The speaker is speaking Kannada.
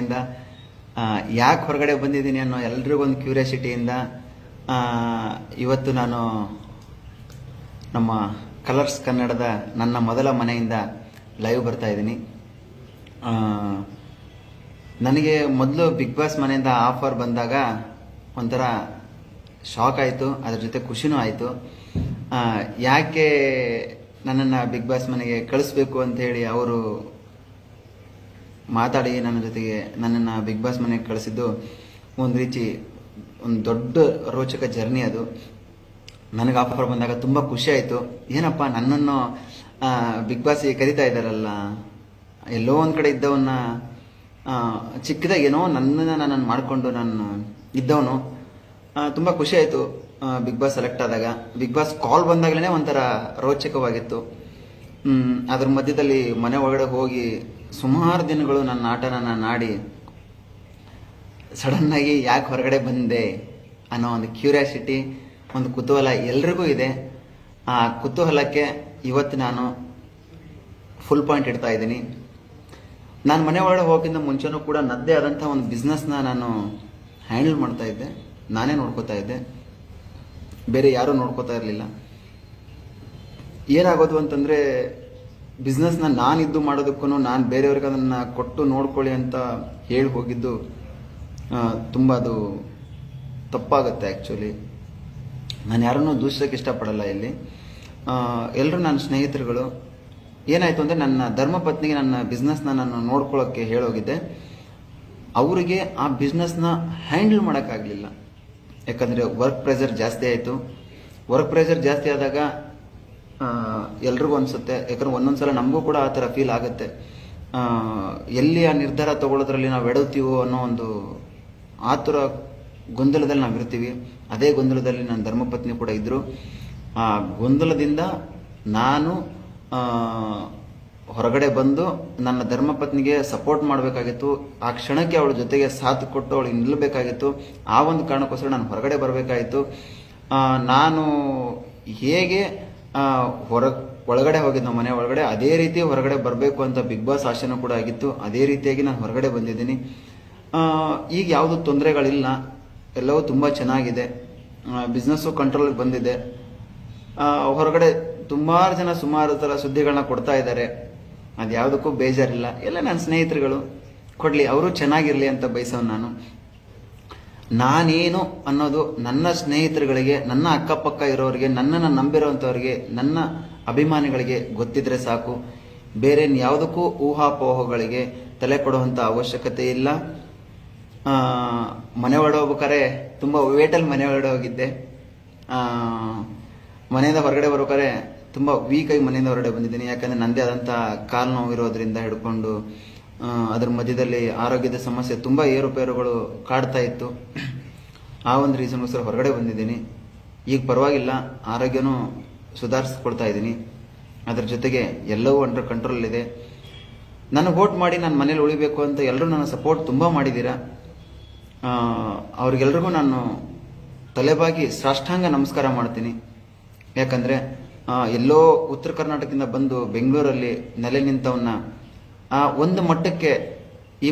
ಇಂದ ಯಾಕೆ ಹೊರಗಡೆ ಬಂದಿದ್ದೀನಿ ಅನ್ನೋ ಎಲ್ರಿಗೊಂದು ಕ್ಯೂರಿಯಾಸಿಟಿಯಿಂದ ಇವತ್ತು ನಾನು ನಮ್ಮ ಕಲರ್ಸ್ ಕನ್ನಡದ ನನ್ನ ಮೊದಲ ಮನೆಯಿಂದ ಲೈವ್ ಬರ್ತಾ ಇದ್ದೀನಿ. ನನಗೆ ಮೊದಲು ಬಿಗ್ ಬಾಸ್ ಮನೆಯಿಂದ ಆಫರ್ ಬಂದಾಗ ಒಂಥರ ಶಾಕ್ ಆಯಿತು, ಅದ್ರ ಜೊತೆ ಖುಷಿನೂ ಆಯಿತು. ಯಾಕೆ ನನ್ನನ್ನು ಬಿಗ್ ಬಾಸ್ ಮನೆಗೆ ಕಳಿಸ್ಬೇಕು ಅಂತ ಹೇಳಿ ಅವರು ಮಾತಾಡಿ ನನ್ನ ಜೊತೆಗೆ ನನ್ನನ್ನು ಬಿಗ್ ಬಾಸ್ ಮನೆಗೆ ಕಳಿಸಿದ್ದು ಒಂದು ರೀತಿ ಒಂದು ದೊಡ್ಡ ರೋಚಕ ಜರ್ನಿ ಅದು. ನನಗೆ ಆಫರ್ ಬಂದಾಗ ತುಂಬ ಖುಷಿ ಆಯಿತು. ಏನಪ್ಪ, ನನ್ನನ್ನು ಬಿಗ್ ಬಾಸ್ಗೆ ಕರಿತಾ ಇದ್ದಾರಲ್ಲ? ಎಲ್ಲೋ ಒಂದು ಕಡೆ ಇದ್ದವನ್ನ ಚಿಕ್ಕದಾಗಿ ಏನೋ ನನ್ನನ್ನು ನಾನು ಮಾಡಿಕೊಂಡು ನಾನು ಇದ್ದವನು. ತುಂಬ ಖುಷಿ ಆಯಿತು ಬಿಗ್ ಬಾಸ್ ಸೆಲೆಕ್ಟ್ ಆದಾಗ. ಬಿಗ್ ಬಾಸ್ ಕಾಲ್ ಬಂದಾಗಲೇ ಒಂಥರ ರೋಚಕವಾಗಿತ್ತು. ಅದ್ರ ಮಧ್ಯದಲ್ಲಿ ಮನೆ ಒಳಗಡೆ ಹೋಗಿ ಸುಮಾರು ದಿನಗಳು ನನ್ನ ಆಟನ ನಾನು ಆಡಿ ಸಡನ್ನಾಗಿ ಯಾಕೆ ಹೊರಗಡೆ ಬಂದೆ ಅನ್ನೋ ಒಂದು ಕ್ಯೂರಿಯಾಸಿಟಿ ಒಂದು ಕುತೂಹಲ ಎಲ್ರಿಗೂ ಇದೆ. ಆ ಕುತೂಹಲಕ್ಕೆ ಇವತ್ತು ನಾನು ಫುಲ್ ಪಾಯಿಂಟ್ ಇಡ್ತಾ ಇದ್ದೀನಿ. ನಾನು ಮನೆ ಒಳಗಡೆ ಹೋಗೋಕ್ಕಿಂತ ಮುಂಚೆನೂ ಕೂಡ ನದ್ದೇ ಆದಂಥ ಒಂದು ಬಿಸ್ನೆಸ್ನ ನಾನು ಹ್ಯಾಂಡಲ್ ಮಾಡ್ತಾ ಇದ್ದೆ. ನಾನೇ ನೋಡ್ಕೋತಾ ಇದ್ದೆ. ಬೇರೆ ಯಾರೂ ನೋಡ್ಕೋತಾ ಇರಲಿಲ್ಲ. ಏನಾಗೋದು ಅಂತಂದರೆ ಬಿಸ್ನೆಸ್ನ ನಾನು ಇದ್ದು ಮಾಡೋದಕ್ಕೂ ನಾನು ಬೇರೆಯವ್ರಿಗೆ ಅದನ್ನು ಕೊಟ್ಟು ನೋಡ್ಕೊಳ್ಳಿ ಅಂತ ಹೇಳಿ ಹೋಗಿದ್ದು ತುಂಬ ಅದು ತಪ್ಪಾಗುತ್ತೆ ಆ್ಯಕ್ಚುಲಿ ನಾನು ಯಾರನ್ನು ದೂಷಿಸೋಕೆ ಇಷ್ಟಪಡಲ್ಲ ಇಲ್ಲಿ. ಎಲ್ಲರೂ ನನ್ನ ಸ್ನೇಹಿತರುಗಳು, ಏನಾಯಿತು ಅಂದರೆ ನನ್ನ ಧರ್ಮಪತ್ನಿಗೆ ನನ್ನ ಬಿಸ್ನೆಸ್ನ ನಾನು ನೋಡ್ಕೊಳ್ಳೋಕ್ಕೆ ಹೇಳೋಗಿದ್ದೆ. ಅವರಿಗೆ ಆ ಬಿಸ್ನೆಸ್ನ ಹ್ಯಾಂಡಲ್ ಮಾಡೋಕ್ಕಾಗಲಿಲ್ಲ. ಯಾಕಂದರೆ ವರ್ಕ್ ಪ್ರೆಷರ್ ಜಾಸ್ತಿ ಆಯಿತು. ವರ್ಕ್ ಪ್ರೆಷರ್ ಜಾಸ್ತಿ ಆದಾಗ ಎಲ್ರಿಗೂ ಅನಿಸುತ್ತೆ. ಯಾಕಂದ್ರೆ ಒಂದೊಂದು ಸಲ ನಮಗೂ ಕೂಡ ಆ ಥರ ಫೀಲ್ ಆಗುತ್ತೆ. ಎಲ್ಲಿ ಆ ನಿರ್ಧಾರ ತಗೊಳ್ಳೋದ್ರಲ್ಲಿ ನಾವು ಎಡುತ್ತೀವೋ ಅನ್ನೋ ಒಂದು ಆತುರ ಗೊಂದಲದಲ್ಲಿ ನಾವು ಇರ್ತೀವಿ. ಅದೇ ಗೊಂದಲದಲ್ಲಿ ನನ್ನ ಧರ್ಮಪತ್ನಿ ಕೂಡ ಇದ್ದರು ಆ ಗೊಂದಲದಿಂದ ನಾನು ಹೊರಗಡೆ ಬಂದು ನನ್ನ ಧರ್ಮಪತ್ನಿಗೆ ಸಪೋರ್ಟ್ ಮಾಡಬೇಕಾಗಿತ್ತು. ಆ ಕ್ಷಣಕ್ಕೆ ಅವಳ ಜೊತೆಗೆ ಸಾಥ್ ಕೊಟ್ಟು ಅವಳಿಗೆ ನಿಲ್ಲಬೇಕಾಗಿತ್ತು ಆ ಒಂದು ಕಾರಣಕ್ಕೋಸ್ಕರ ನಾನು ಹೊರಗಡೆ ಬರಬೇಕಾಯಿತು. ನಾನು ಹೇಗೆ ಹೊರ, ಒಳಗಡೆ ಹೋಗಿದ್ದು ನಮ್ಮ ಮನೆ ಒಳಗಡೆ, ಅದೇ ರೀತಿ ಹೊರಗಡೆ ಬರಬೇಕು ಅಂತ ಬಿಗ್ ಬಾಸ್ ಆಶೆನೂ ಕೂಡ ಆಗಿತ್ತು. ಅದೇ ರೀತಿಯಾಗಿ ನಾನು ಹೊರಗಡೆ ಬಂದಿದ್ದೀನಿ. ಈಗ ಯಾವುದು ತೊಂದರೆಗಳಿಲ್ಲ. ಎಲ್ಲವೂ ತುಂಬ ಚೆನ್ನಾಗಿದೆ. ಬಿಸ್ನೆಸ್ಸು ಕಂಟ್ರೋಲ್ಗೆ ಬಂದಿದೆ. ಹೊರಗಡೆ ತುಂಬಾರು ಜನ ಸುಮಾರು ಥರ ಸುದ್ದಿಗಳನ್ನ ಕೊಡ್ತಾ ಇದ್ದಾರೆ. ಅದು ಯಾವುದಕ್ಕೂ ಬೇಜಾರಿಲ್ಲ. ಎಲ್ಲ ನನ್ನ ಸ್ನೇಹಿತರುಗಳು. ಕೊಡಲಿ, ಅವರು ಚೆನ್ನಾಗಿರಲಿ ಅಂತ ಬಯಸೋನು ನಾನು. ನಾನೇನು ಅನ್ನೋದು ನನ್ನ ಸ್ನೇಹಿತರುಗಳಿಗೆ, ನನ್ನ ಅಕ್ಕಪಕ್ಕ ಇರೋರಿಗೆ, ನನ್ನನ್ನು ನಂಬಿರೋವಂಥವ್ರಿಗೆ ನನ್ನ ಅಭಿಮಾನಿಗಳಿಗೆ ಗೊತ್ತಿದ್ರೆ ಸಾಕು. ಬೇರೆ ಯಾವುದಕ್ಕೂ ಊಹಾಪೋಹಗಳಿಗೆ ತಲೆ ಕೊಡುವಂಥ ಅವಶ್ಯಕತೆ ಇಲ್ಲ. ಮನೆ ಹೋಗ್ಬೇಕಾರೆ ತುಂಬ ವೇಟಲ್ಲಿ ಮನೆ ಹೊರಡೋಗಿದ್ದೆ ಮನೆಯಿಂದ ಹೊರಗಡೆ ಬರ್ಬೇಕಾದ್ರೆ ತುಂಬ ವೀಕಾಗಿ ಮನೆಯಿಂದ ಹೊರಗಡೆ ಬಂದಿದ್ದೀನಿ. ಯಾಕಂದರೆ ನನ್ನದೇ ಆದಂಥ ಕಾಲು ನೋವು ಇರೋದ್ರಿಂದ ಹಿಡ್ಕೊಂಡು ಅದ್ರ ಮಧ್ಯದಲ್ಲಿ ಆರೋಗ್ಯದ ಸಮಸ್ಯೆ ತುಂಬ ಏರುಪೇರುಗಳು ಕಾಡ್ತಾ ಇತ್ತು. ಆ ಒಂದು ರೀಸನ್ಗೋಸ್ಕರ ಹೊರಗಡೆ ಬಂದಿದ್ದೀನಿ. ಈಗ ಪರವಾಗಿಲ್ಲ, ಆರೋಗ್ಯನೂ ಸುಧಾರಿಸ್ಕೊಳ್ತಾ ಇದ್ದೀನಿ. ಅದರ ಜೊತೆಗೆ ಎಲ್ಲವೂ ಅಂಡರ್ ಕಂಟ್ರೋಲ್ ಇದೆ. ನನಗೆ ವೋಟ್ ಮಾಡಿ ನಾನು ಮನೇಲಿ ಉಳಿಬೇಕು ಅಂತ ಎಲ್ಲರೂ ನನ್ನ ಸಪೋರ್ಟ್ ತುಂಬ ಮಾಡಿದ್ದೀರಾ? ಅವ್ರಿಗೆಲ್ರಿಗೂ ನಾನು ತಲೆಬಾಗಿ ಸಾಷ್ಟಾಂಗ ನಮಸ್ಕಾರ ಮಾಡ್ತೀನಿ. ಯಾಕಂದರೆ ಎಲ್ಲೋ ಉತ್ತರ ಕರ್ನಾಟಕದಿಂದ ಬಂದು ಬೆಂಗಳೂರಲ್ಲಿ ನೆಲೆ ನಿಂತವನ್ನ ಆ ಒಂದು ಮಟ್ಟಕ್ಕೆ